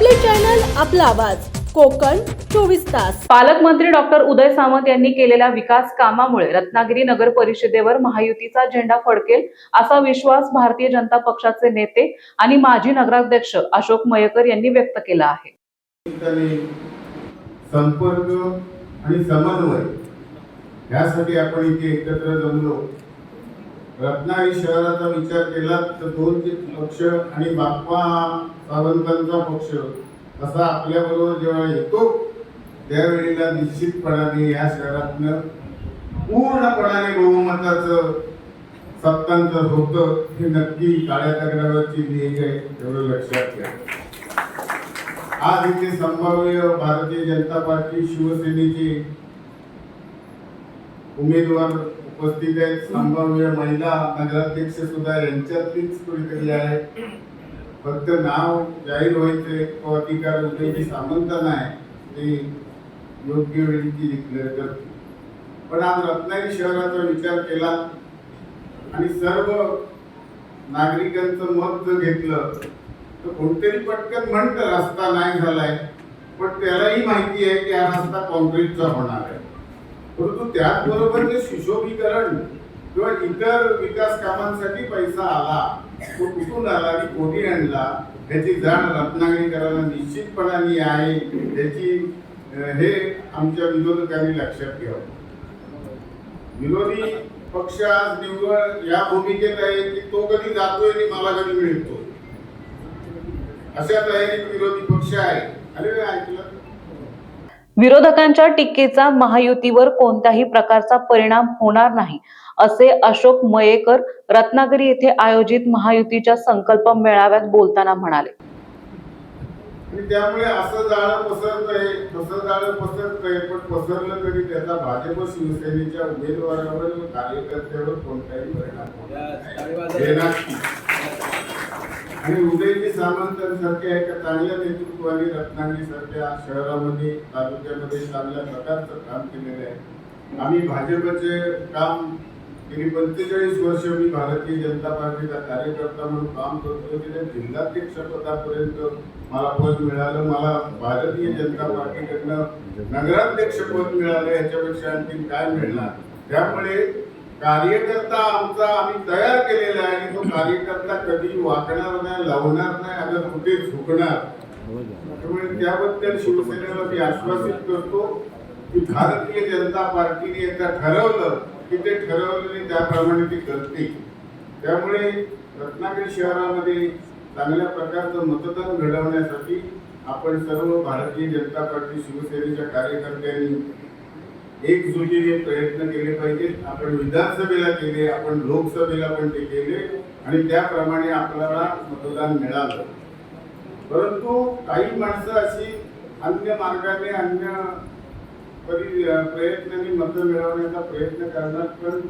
आपला आवाज. कोकण चोवीस तास. पालकमंत्री डॉक्टर उदय सामंत यांनी केलेल्या विकास कामामुळे रत्नागिरी नगर परिषदेवर महायुतीचा झेंडा फडकेल असा विश्वास भारतीय जनता पक्षाचे नेते आणि माजी नगराध्यक्ष अशोक मयेकर यांनी व्यक्त केला आहे. संपर्क आणि समन्वय यासाठी आपण इथे एकत्र जमलो. रत्नागिरी शहराचा विचार केला तर दोन ते पक्ष आणि बाप्पा सावंतांचा पक्ष असा आपल्याबरोबर जेव्हा येतो त्यावेळेला निश्चितपणाने या शहरातनं पूर्णपणाने बहुमताचं सत्तांतर होतं हे नक्की काळ्या दगडावरची ध्येय आहे एवढं लक्षात घ्या. आज इथे संभाव्य भारतीय जनता पार्टी शिवसेनेचे उमेदवार उपस्थित आहेत. संभाव्य महिला नगराध्यक्ष सुद्धा यांच्यातलीच कुणीतरी आहे. फक्त नाव जाहीर व्हायचे तो अधिकार उदयजी सामंतांना आहे. ते योग्य वेळी ती डिक्लेअर करते पण आज रत्नागिरी शहराचा विचार केला आणि सर्व नागरिकांचं मत जर घेतलं तर कोणतरी पटकन म्हणतं रस्ता नाही झालाय. पण त्यालाही माहिती आहे की हा रस्ता कॉन्क्रीटचा होणार आहे. त्याचबरोबर जे सुशोभीकरण किंवा इतर विकास कामांसाठी पैसा आला तो कुठून आला? आणि कोणी आणला? ह्याची जाण रत्नागिरीकरांना निश्चितपणाने आहे. याची हे आमच्या विरोधकांनी लक्षात घ्यावं विरोधी पक्ष आज निव्वळ या भूमिकेत आहे की तो कधी जातोय आणि मला कधी मिळतो अशा तयारीत विरोधी पक्ष आहे अरे ऐकलं? विरोधकांच्या टीकेचा महायुतीवर कोणत्याही प्रकारचा परिणाम होणार नाही असे अशोक मयेकर रत्नागिरी येथे आयोजित महायुतीच्या संकल्प मेळाव्यात बोलताना म्हणाले त्यामुळे असं जाळं पसरतंय तसं जाळं पसरतंय पण पसरलं तरी त्याचा भाजप शिवसेनेच्या उमेदवारावर कार्यकर्त्यावर कोणताही परिणाम होणार नाही. आणि उदयजी सामंतांसारख्या एका चांगल्या नेतृत्वाने रत्नागिरी सारख्या शहरामध्ये तालुक्यामध्ये चांगल्या प्रकारचं काम केलेलं आहे. आम्ही भाजपचे काम गेली पंचेचाळीस वर्ष मी भारतीय जनता पार्टीचा कार्यकर्ता म्हणून काम करतो. तिथे जिल्हाध्यक्ष पदापर्यंत मला पद मिळालं. मला भारतीय जनता पार्टीकडनं नगराध्यक्ष पद मिळालं. याच्यापेक्षा आणखी काय मिळणार? त्यामुळे कार्यकर्ता आमचा आम्ही तयार केलेला आहे. कार्यकर्ता कधी वाकणार नाही लावणार नाही आता कुठे झुकणार. त्यामुळे त्याबद्दल शिवसेनेला मी आश्वासित करतो की भारतीय जनता पार्टीने एकदा ठरवलं की ते ठरवलेले त्याप्रमाणे ती करते त्यामुळे रत्नागिरी शहरामध्ये चांगल्या प्रकारचं मतदान घडवण्यासाठी आपण सर्व भारतीय जनता पार्टी शिवसेनेच्या कार्यकर्त्यांनी एकजुटीने प्रयत्न केले पाहिजेत. आपण विधानसभेला केले आपण लोकसभेला पण ते केले आणि त्याप्रमाणे आपल्याला मतदान मिळालं. परंतु काही माणसं अशी अन्य मार्गाने, अन्य परी, प्रयत्नाने मिळवण्याचा प्रयत्न करतात, पण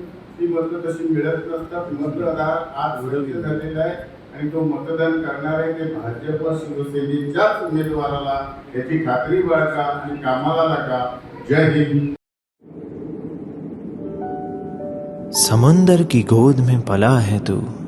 ती मतं तशी मिळत नसतात. मतदार आज सज्ज झालेला आहे आणि तो मतदान करणार आहे. ते भाजप, शिवसेनेच्याच उमेदवाराला याची खात्री बाळगा आणि कामाला लागा. जय हिंद. समंदर की गोद में पला है तू।